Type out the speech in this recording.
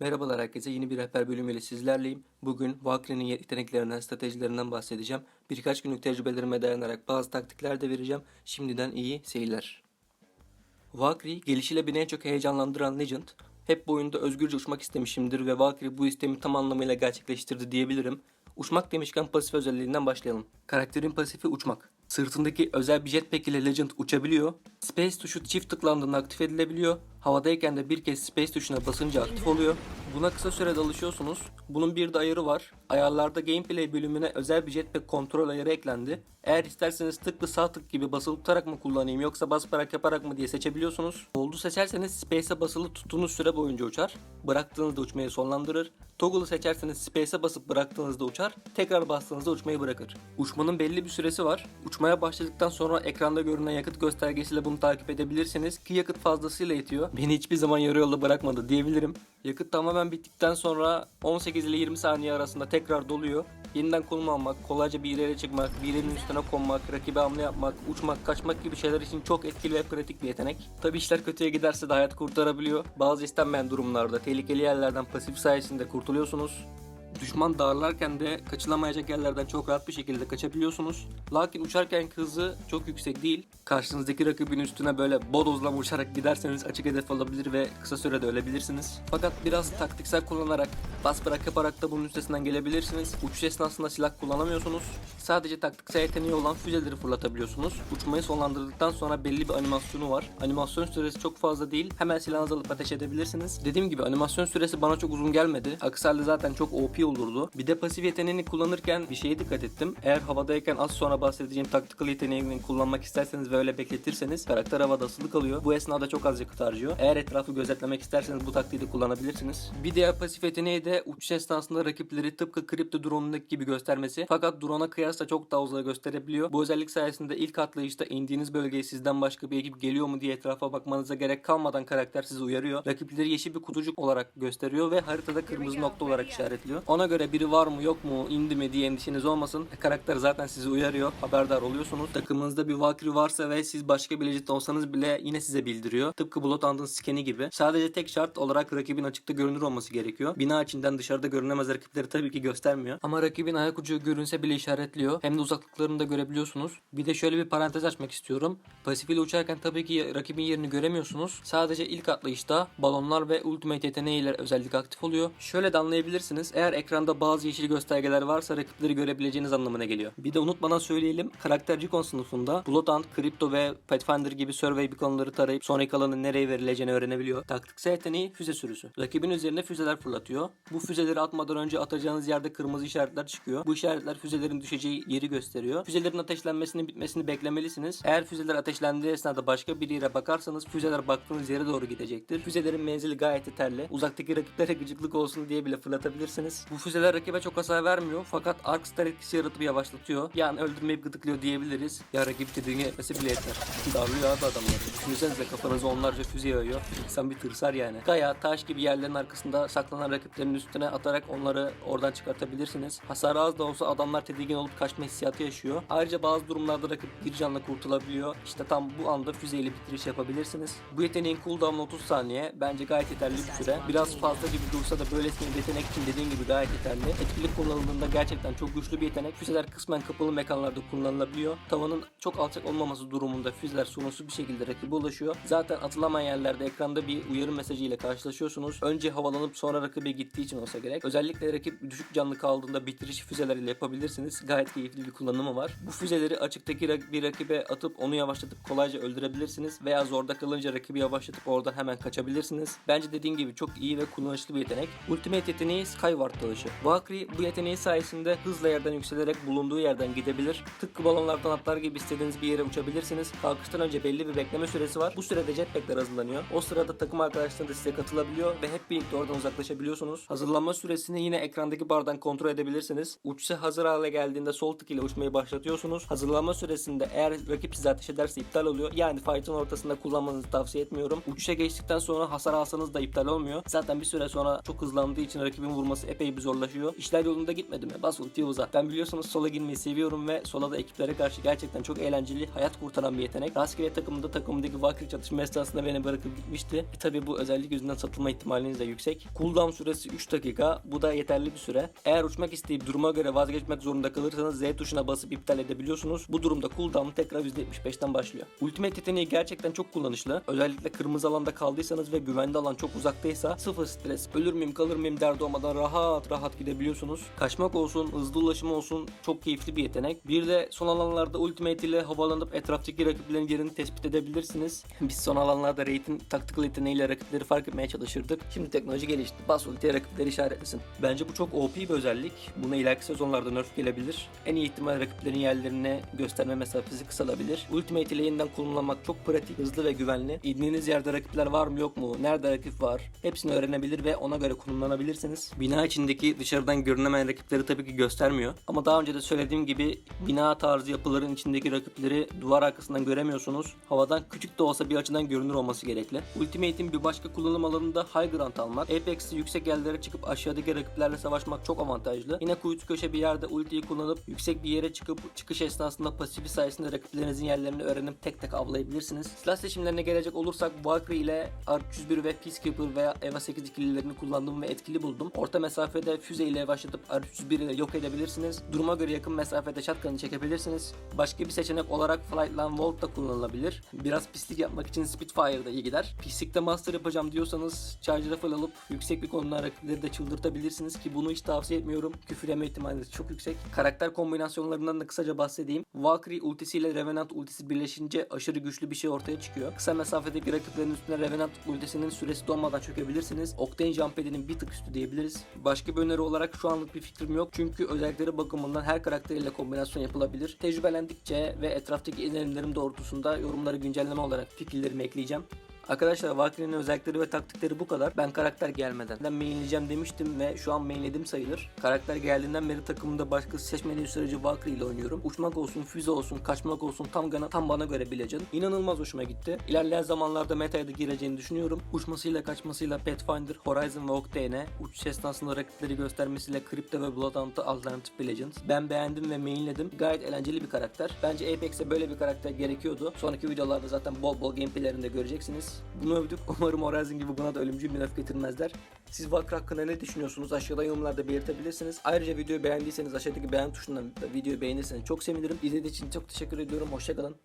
Merhabalar herkese yeni bir rehber bölümüyle sizlerleyim. Bugün Valkyrie'nin yeteneklerinden, stratejilerinden bahsedeceğim. Birkaç günlük tecrübelerime dayanarak bazı taktikler de vereceğim. Şimdiden iyi seyirler. Valkyrie gelişiyle beni en çok heyecanlandıran Legend. Hep bu oyunda özgürce uçmak istemişimdir ve Valkyrie bu istemi tam anlamıyla gerçekleştirdi diyebilirim. Uçmak demişken pasif özelliğinden başlayalım. Karakterin pasifi uçmak. Sırtındaki özel bir jetpack ile Legend uçabiliyor. Space tuşu çift tıklandığında aktif edilebiliyor. Havadayken de bir kez Space tuşuna basınca aktif oluyor. Buna kısa sürede alışıyorsunuz. Bunun bir de ayarı var. Ayarlarda gameplay bölümüne özel bir jetpack kontrol ayarı eklendi. Eğer isterseniz tıklı sağ tık gibi basılı tutarak mı kullanayım yoksa basparak yaparak mı diye seçebiliyorsunuz. Oldu seçerseniz Space'e basılı tuttuğunuz süre boyunca uçar. Bıraktığınızda uçmayı sonlandırır. Toggle'ı seçerseniz Space'e basıp bıraktığınızda uçar. Tekrar bastığınızda uçmayı bırakır. Uçmanın belli bir süresi var. Uçmaya başladıktan sonra ekranda görünen yakıt göstergesiyle bunu takip edebilirsiniz ki yakıt fazlasıyla yetiyor. Beni hiçbir zaman yarı yolda bırakmadı diyebilirim. Yakıt tamamen bittikten sonra 18 ile 20 saniye arasında tekrar doluyor. Yeniden konum almak, kolayca bir yere çıkmak, bir yerin üstüne konmak, rakibe hamle yapmak, uçmak, kaçmak gibi şeyler için çok etkili ve pratik bir yetenek. Tabi işler kötüye giderse de hayat kurtarabiliyor. Bazı istenmeyen durumlarda tehlikeli yerlerden pasif sayesinde kurtuluyorsunuz. Düşman darlarken de kaçılamayacak yerlerden çok rahat bir şekilde kaçabiliyorsunuz. Lakin uçarken hızı çok yüksek değil. Karşınızdaki rakibin üstüne böyle bodozlama uçarak giderseniz açık hedef alabilir ve kısa sürede ölebilirsiniz. Fakat biraz taktiksel kullanarak, bas bırak yaparak da bunun üstesinden gelebilirsiniz. Uçuş esnasında silah kullanamıyorsunuz. Sadece taktiksel yeteneği olan füzeleri fırlatabiliyorsunuz. Uçmayı sonlandırdıktan sonra belli bir animasyonu var. Animasyon süresi çok fazla değil. Hemen silahınızı alıp ateş edebilirsiniz. Dediğim gibi animasyon süresi bana çok uzun gelmedi. Aksi halde zaten çok OP olurdu. Bir de pasif yeteneğini kullanırken bir şeye dikkat ettim. Eğer havadayken az sonra bahsedeceğim tactical yeteneğini kullanmak isterseniz ve öyle bekletirseniz karakter havada asılı kalıyor. Bu esnada çok az yakıt harcıyor. Eğer etrafı gözetlemek isterseniz bu taktiği de kullanabilirsiniz. Bir diğer pasif yeteneği de uçuş esnasında rakipleri tıpkı kripto drone'undaki gibi göstermesi. Fakat drone'a kıyasla çok daha uzak gösterebiliyor. Bu özellik sayesinde ilk atlayışta indiğiniz bölgeye sizden başka bir ekip geliyor mu diye etrafa bakmanıza gerek kalmadan karakter sizi uyarıyor. Rakipleri yeşil bir kutucuk olarak gösteriyor ve haritada kırmızı nokta olarak işaretliyor. Ona göre biri var mı yok mu indi mi diye endişeniz olmasın. Karakter zaten sizi uyarıyor. Haberdar oluyorsunuz. Takımınızda bir Valkyrie varsa ve siz başka bir legend olsanız bile yine size bildiriyor. Tıpkı Bloodhound'un skeni gibi. Sadece tek şart olarak rakibin açıkta görünür olması gerekiyor. Bina içinden dışarıda görünemez rakipleri tabii ki göstermiyor. Ama rakibin ayak ucu görünse bile işaretliyor. Hem de uzaklıklarını da görebiliyorsunuz. Bir de şöyle bir parantez açmak istiyorum. Pasif ile uçarken tabii ki rakibin yerini göremiyorsunuz. Sadece ilk atlayışta balonlar ve ultimate yeteneğiyle özellik aktif oluyor. Şöyle de anlayabilirsiniz. Eğer ekranda bazı yeşil göstergeler varsa rakipleri görebileceğiniz anlamına geliyor. Bir de unutmadan söyleyelim. Karakter Jikon sınıfında Bloodhound, Crypto ve Pathfinder gibi survey beaconları tarayıp sonraki alanın nereye verileceğini öğrenebiliyor. Taktiksel yeteneği füze sürüsü. Rakibin üzerine füzeler fırlatıyor. Bu füzeleri atmadan önce atacağınız yerde kırmızı işaretler çıkıyor. Bu işaretler füzelerin düşeceği yeri gösteriyor. Füzelerin ateşlenmesinin bitmesini beklemelisiniz. Eğer füzeler ateşlendiği esnada başka bir yere bakarsanız füzeler baktığınız yere doğru gidecektir. Füzelerin menzili gayet yeterli. Uzaktaki rakiplere gıcıklık olsun diye bile fırlatabilirsiniz. Bu füzeler rakibe çok hasar vermiyor fakat arc star etkisi yaratıp yavaşlatıyor. Yani öldürmeyip gıdıklıyor diyebiliriz. Ya rakip tedirgin etmesi bile yeter. Darlıyor abi adamları. Düşünsenize kafanıza onlarca füze yağıyor. İnsan bir tırsar yani. Kaya, taş gibi yerlerin arkasında saklanan rakiplerin üstüne atarak onları oradan çıkartabilirsiniz. Hasar az da olsa adamlar tedirgin olup kaçma hissiyatı yaşıyor. Ayrıca bazı durumlarda rakip bir canla kurtulabiliyor. İşte tam bu anda füzeyle bitiriş yapabilirsiniz. Bu yeteneğin cooldown'u 30 saniye. Bence gayet yeterli bir süre. Biraz fazla gibi dursa da böylesine bir yetenek için dediğim gibi gayet yeterli. Etkili kullanıldığında gerçekten çok güçlü bir yetenek. Füzeler kısmen kapalı mekanlarda kullanılabiliyor. Tavanın çok alçak olmaması durumunda füzeler sorunsuz bir şekilde rakibe ulaşıyor. Zaten atılamayan yerlerde ekranda bir uyarı mesajı ile karşılaşıyorsunuz. Önce havalanıp sonra rakibe gittiği için olsa gerek. Özellikle rakip düşük canlı kaldığında bitiriş füzeleriyle yapabilirsiniz. Gayet keyifli bir kullanımı var. Bu füzeleri açıktaki bir rakibe atıp onu yavaşlatıp kolayca öldürebilirsiniz. Veya zorda kalınca rakibi yavaşlatıp oradan hemen kaçabilirsiniz. Bence dediğim gibi çok iyi ve kullanışlı bir yetenek. Ultimate yeteneği Skyward dalışı. Valkyrie bu yeteneği sayesinde hızla yerden yükselerek bulunduğu yerden gidebilir. Tıpkı balonlardan atlar gibi istediğiniz bir yere uçabilirsiniz. Kalkıştan önce belli bir bekleme süresi var. Bu sürede jetpackler hazırlanıyor. O sırada takım arkadaşları da size katılabiliyor ve hep birlikte oradan uzaklaşabiliyorsunuz. Hazırlanma süresini yine ekrandaki bardan kontrol edebilirsiniz. Uçuşa hazır hale geldiğinde sol tık ile uçmayı başlatıyorsunuz. Hazırlanma süresinde eğer rakip size ateş ederse iptal oluyor. Yani fight'ın ortasında kullanmanızı tavsiye etmiyorum. Uçuşa geçtikten sonra hasar alsanız da iptal olmuyor. Zaten bir süre sonra çok hızlandığı için rakibin vurması epey bir zorlaşıyor. İşler yolunda gitmedi mi? Bas ultiyi. Ben biliyorsunuz sola girmeyi seviyorum ve sola da ekiplere karşı gerçekten çok eğlenceli, hayat kurtaran bir yetenek. Rastgele takımında takımdaki Valkyrie çatışma esnasında beni bırakıp gitmişti. E tabi bu özellik yüzünden satılma ihtimaliniz de yüksek. Cooldown süresi 3 dakika. Bu da yeterli bir süre. Eğer uçmak isteyip duruma göre vazgeçmek zorunda kalırsanız Z tuşuna basıp iptal edebiliyorsunuz. Bu durumda cooldown tekrar %75'ten başlıyor. Ultimate yeteneği gerçekten çok kullanışlı. Özellikle kırmızı alanda kaldıysanız ve güvenli alan çok uzaktaysa sıfır stres, ölür müyüm kalır mıyım derdi olmadan rahat rahat gidebiliyorsunuz. Kaçmak olsun, hızlı ulaşım olsun çok keyifli bir yetenek. Bir de son alanlarda ultimate ile havalanıp etraftaki rakiplerin yerini tespit edebilirsiniz. Biz son alanlarda Raid'in taktikal yeteneğiyle rakipleri fark etmeye çalışırdık. Şimdi teknoloji gelişti. Bas ultiye rakipleri işaretlesin. Bence bu çok OP bir özellik. Buna ileriki sezonlarda nerf gelebilir. En iyi ihtimal rakiplerin yerlerini gösterme mesafesi kısalabilir. Ultimate ile yeniden kullanmak çok pratik, hızlı ve güvenli. İndiğiniz yerde rakipler var mı yok mu, nerede rakip var hepsini öğrenebilir ve ona göre konumlanabilirsiniz. Bina içindeki dışarıdan görünemeyen rakipleri tabii ki göstermiyor. Ama daha önce de söylediğim gibi bina tarzı yapıların içindeki rakipleri duvar arkasından göremiyorsunuz. Havadan küçük de olsa bir açıdan görünür olması gerekli. Ultimate'in bir başka kullanım alanında High Ground almak. Apex'te yüksek yerlere çıkıp aşağıdaki rakiplerle savaşmak çok avantajlı. Yine kuytu köşe bir yerde ultiyi kullanıp yüksek bir yere çıkıp çıkış esnasında pasifi sayesinde rakiplerinizin yerlerini öğrenip tek tek avlayabilirsiniz. Silah seçimlerine gelecek olursak Valkyrie ile R301 ve Peacekeeper veya EVA 8 ikililerini kullandım ve etkili buldum. Orta mesafede füze ile başlatıp R301 ile yok edebilirsiniz. Duruma göre yakın mesafede shotgun'ı çekebilirsiniz. Başka bir seçenek olarak Flightline Volt da kullanılabilir. Biraz pislik yapmak için Spitfire da iyi gider. Pislikte master yapacağım diyorsanız Charger Rifle alıp yüksek bir konuda rakipleri de çıldırtabilirsiniz ki bunu hiç tavsiye etmiyorum. Küfür yeme ihtimaliniz çok yüksek. Karakter kombinasyonlarından da kısaca bahsedeyim. Valkyrie ultisiyle Revenant ultisi birleşince aşırı güçlü bir şey ortaya çıkıyor. Kısa mesafedeki rakiplerin üstüne Revenant ultisinin süresi dolmadan çökebilirsiniz. Octane Jump bir tık üstü diyebiliriz. Başka bir öneri olarak şu anlık bir fikrim yok. Çünkü özellikleri bakımından her karakteriyle kombinasyon yapılabilir. Tecrübelendikçe ve etraftaki izlenimlerim doğrultusunda yorumları güncelleme olarak fikirlerimi ekleyeceğim. Arkadaşlar Valkyrie'nin özellikleri ve taktikleri bu kadar. Ben karakter gelmeden ben mainleyeceğim demiştim ve şu an mainledim sayılır. Karakter geldiğinden beri takımımda başkası seçmediği sürece Valkyrie ile oynuyorum. Uçmak olsun, füze olsun, kaçmak olsun tam, gana, tam bana göre bir legend. İnanılmaz hoşuma gitti. İlerleyen zamanlarda meta'ya da gireceğini düşünüyorum. Uçmasıyla kaçmasıyla Pathfinder, Horizon ve Octane, uçuş esnasında rakipleri göstermesiyle Crypto ve Bloodhound'a alternatif bir legend. Ben beğendim ve mainledim. Gayet eğlenceli bir karakter. Bence Apex'e böyle bir karakter gerekiyordu. Sonraki videolarda zaten bol bol gameplaylerini de göreceksiniz. Bunu övdük. Umarım Horizon gibi buna da ölümcül bir nerf getirmezler. Siz Valkyrie hakkında ne düşünüyorsunuz? Aşağıda yorumlarda belirtebilirsiniz. Ayrıca videoyu beğendiyseniz aşağıdaki beğen tuşundan da videoyu beğenirseniz çok sevinirim. İzlediğiniz için çok teşekkür ediyorum. Hoşçakalın.